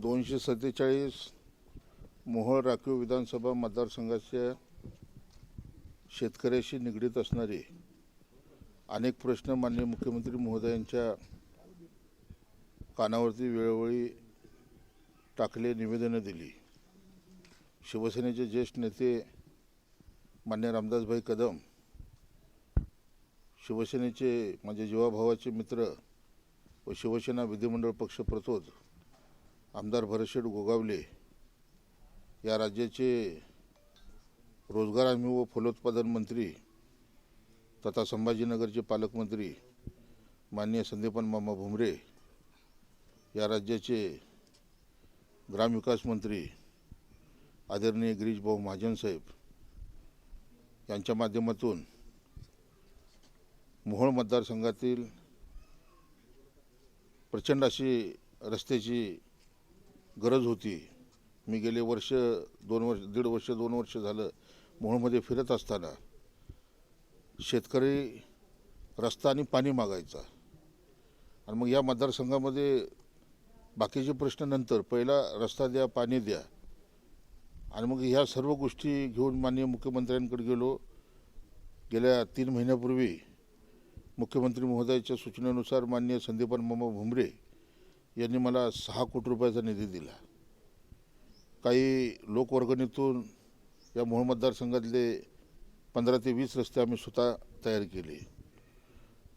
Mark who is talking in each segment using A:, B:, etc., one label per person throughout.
A: दोनशे सत्तेचाळीस मोहोळ राखीव विधानसभा मतदारसंघाच्या शेतकऱ्याशी निगडीत असणारे अनेक प्रश्न माननीय मुख्यमंत्री महोदयांच्या कानावरती वेळोवेळी टाकले निवेदनं दिली. शिवसेनेचे ज्येष्ठ नेते मान्य रामदासभाई कदम शिवसेनेचे माझे जीवाभावाचे मित्र व शिवसेना विधिमंडळ पक्ष प्रतोद आमदार भरतशेठ गोगावले या राज्याचे रोजगार हमी व फलोत्पादन मंत्री तथा संभाजीनगरचे पालकमंत्री माननीय संदीपन मामा भुमरे या राज्याचे ग्रामविकास मंत्री आदरणीय गिरीशभाऊ महाजन साहेब यांच्या माध्यमातून मोहोळ मतदारसंघातील प्रचंड अशी रस्त्याची गरज होती. मी गेले वर्ष दोन वर्ष दीड वर्ष दोन वर्ष झालं मोहोळमध्ये फिरत असताना शेतकरी रस्ता आणि पाणी मागायचा. आणि मग या मतदारसंघामध्ये बाकीचे प्रश्न नंतर पहिला रस्ता द्या पाणी द्या. आणि मग ह्या सर्व गोष्टी घेऊन माननीय मुख्यमंत्र्यांकडे गेलो. गेल्या तीन महिन्यापूर्वी मुख्यमंत्री महोदयाच्या सूचनेनुसार माननीय संदीपान मामा भुमरे यांनी मला सहा कोटी रुपयाचा निधी दिला. काही लोकवर्गणीतून या मूळ मतदारसंघातले पंधरा ते वीस रस्ते आम्ही स्वतः तयार केले.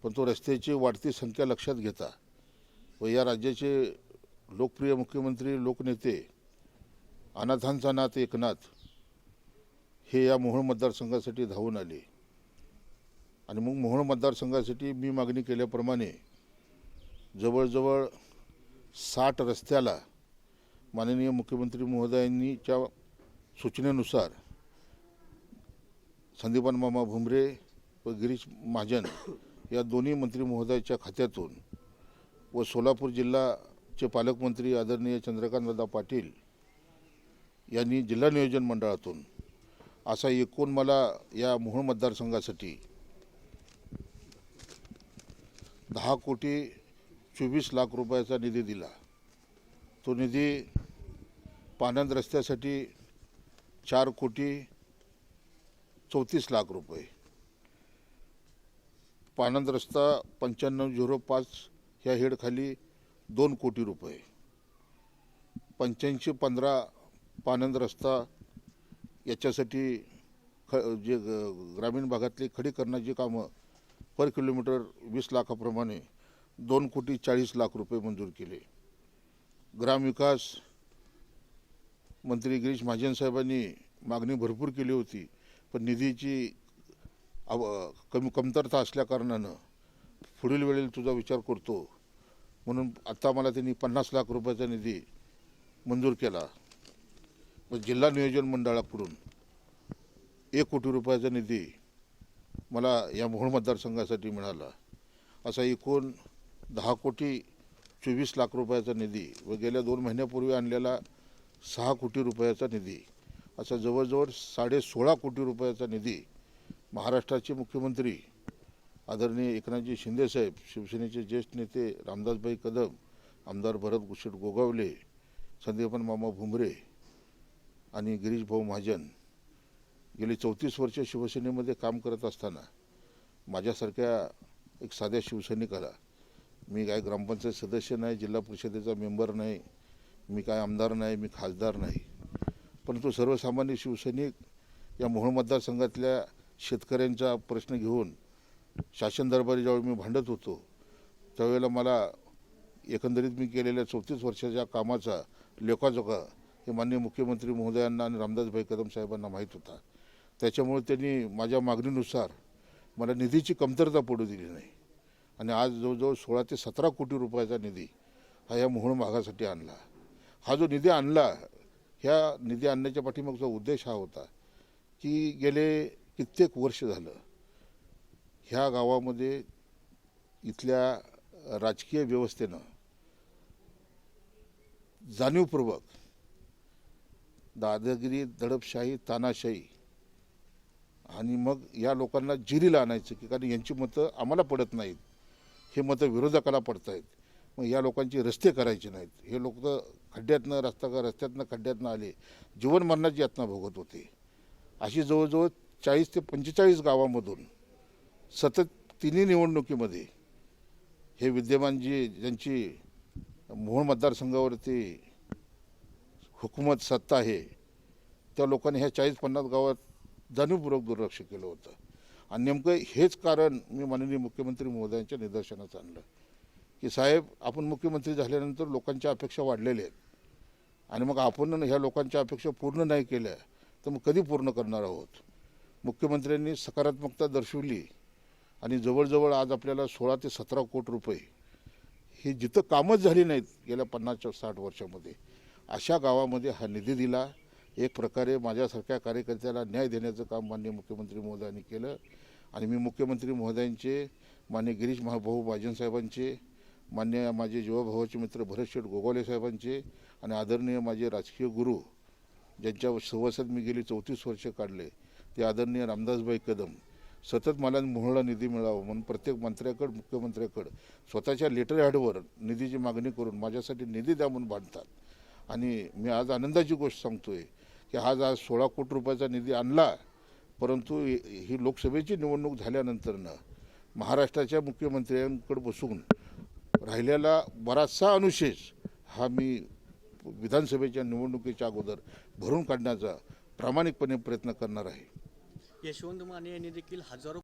A: पण तो रस्त्याची वाढती संख्या लक्षात घेता व या राज्याचे लोकप्रिय मुख्यमंत्री लोकनेते अनाथांचा नाथ एकनाथ हे या मोहोळ मतदारसंघासाठी धावून आले. आणि मग मोहोळ मतदारसंघासाठी मी मागणी केल्याप्रमाणे जवळजवळ साठ रस्त्याला माननीय मुख्यमंत्री महोदयांनीच्या सूचनेनुसार संदीपान मामा भुमरे व गिरीश महाजन या दोन्ही मंत्री महोदयाच्या खात्यातून व सोलापूर जिल्हाचे पालकमंत्री आदरणीय चंद्रकांतदादा पाटील यांनी जिल्हा नियोजन मंडळातून असा एकूण मला या मोहोळ मतदारसंघासाठी दहा कोटी चोवीस लाख रुपयाचा निधी दिला. तो निधी पानंद रस्त्यासाठी चार कोटी चौतीस लाख रुपये. पानंद रस्ता पंच्याण्णव झिरो पाच ह्या हेडखाली दोन कोटी रुपये. पंच्याऐंशी पंधरा पानंद रस्ता याच्यासाठी ख जे ग- ग्रामीण भागातली खडीकरणाची कामं पर किलोमीटर वीस लाखाप्रमाणे दोन कोटी चाळीस लाख रुपये मंजूर केले. ग्रामविकास मंत्री गिरीश महाजन साहेबांनी मागणी भरपूर केली होती पण निधीची अव कमी कमतरता असल्याकारणानं पुढील वेळेला तुझा विचार करतो. म्हणून आत्ता मला त्यांनी पन्नास लाख रुपयाचा निधी मंजूर केला. व जिल्हा नियोजन मंडळाकडून एक कोटी रुपयाचा निधी मला या मोहोळ मतदारसंघासाठी मिळाला. असा एकूण दहा कोटी चोवीस लाख रुपयाचा निधी व गेल्या दोन महिन्यापूर्वी आणलेला सहा कोटी रुपयाचा निधी असा जवळजवळ साडे सोळा कोटी रुपयाचा निधी महाराष्ट्राचे मुख्यमंत्री आदरणीय एकनाथजी शिंदेसाहेब शिवसेनेचे ज्येष्ठ नेते रामदासभाई कदम आमदार भरत गुशेट गोगावले संदीपन मामा भुमरे आणि गिरीश भाऊ महाजन गेली चौतीस वर्ष शिवसेनेमध्ये काम करत असताना माझ्यासारख्या एक साध्या शिवसैनिकाला मी काय ग्रामपंचायत सदस्य नाही जिल्हा परिषदेचा मेंबर नाही मी काय आमदार नाही मी खासदार नाही. परंतु सर्वसामान्य शिवसैनिक या मोहोळ मतदारसंघातल्या शेतकऱ्यांचा प्रश्न घेऊन शासन दरबारी ज्यावेळी मी भांडत होतो त्यावेळेला मला एकंदरीत मी केलेल्या चौतीस वर्षाच्या कामाचा लेखाजोखा हे माननीय मुख्यमंत्री महोदयांना आणि रामदासभाई कदम साहेबांना माहीत होता. त्याच्यामुळे त्यांनी माझ्या मागणीनुसार मला निधीची कमतरता पडू दिली नाही. आणि आज जवळजवळ सोळा ते सतरा कोटी रुपयाचा निधी हा या मोहळ भागासाठी आणला. हा जो निधी आणला ह्या निधी आणण्याच्या पाठीमागचा उद्देश हा होता की गेले कित्येक वर्ष झालं ह्या गावामध्ये इथल्या राजकीय व्यवस्थेनं जाणीवपूर्वक दादागिरी दडपशाही तानाशाही आणि मग या लोकांना जिरीला आणायचं की कारण यांची मतं आम्हाला पडत नाहीत. हे मतं विरोधकाला पडत आहेत मग या लोकांची रस्ते करायचे नाहीत. हे लोक खड्ड्यातनं रस्ता रस्त्यातनं खड्ड्यातनं आले. जीवन मरणाची यातना भोगत होते. अशी जवळजवळ चाळीस ते पंचेचाळीस गावामधून सतत तिन्ही निवडणुकीमध्ये हे विद्यमान जी ज्यांची मोहोळ मतदारसंघावरती हुकूमत सत्ता आहे त्या लोकांनी ह्या चाळीस पन्नास गावात जाणीवपूर्वक दुर्लक्ष केलं होतं. आणि नेमकं हेच कारण मी माननीय मुख्यमंत्री महोदयांच्या निदर्शनास आणलं. की साहेब आपण मुख्यमंत्री झाल्यानंतर लोकांच्या अपेक्षा वाढलेल्या आहेत. आणि मग आपण ह्या लोकांच्या अपेक्षा पूर्ण नाही केल्या तर मग कधी पूर्ण करणार आहोत? मुख्यमंत्र्यांनी सकारात्मकता दर्शवली आणि जवळजवळ आज आपल्याला सोळा ते सतरा कोटी रुपये ही जिथं कामच झाली नाहीत गेल्या पन्नासच्या साठ वर्षामध्ये अशा गावामध्ये हा निधी दिला. एक प्रकारे माझ्यासारख्या कार्यकर्त्याला न्याय देण्याचं काम माननीय मुख्यमंत्री महोदयांनी केलं. आणि मी मुख्यमंत्री महोदयांचे मान्य गिरीश महाभाऊ बाजनसाहेबांचे मान्य माझे जीवाभावाचे मित्र भरत शेठ गोगावले साहेबांचे आणि आदरणीय माझे राजकीय गुरु ज्यांच्या सहवासात मी गेली चौतीस वर्ष काढले ते आदरणीय रामदासबाई कदम. सतत मला मोहळा निधी मिळावा म्हणून प्रत्येक मंत्र्याकडं मुख्यमंत्र्याकडं स्वतःच्या लेटर हॅडवर निधीची मागणी करून माझ्यासाठी निधी द्या म्हणून बांधतात आणि मी आज आनंदाची गोष्ट सांगतो आहे की आज आज सोळा कोटी रुपयाचा निधी आणला परंतु ही ही लोकसभेची निवडणूक झाल्यानंतरनं महाराष्ट्राच्या मुख्यमंत्र्यांकडे बसून राहिलेला बराचसा अनुशेष हा मी विधानसभेच्या निवडणुकीच्या अगोदर भरून काढण्याचा प्रामाणिकपणे प्रयत्न करणार आहे.
B: यशवंत माने यांनी देखील हजारो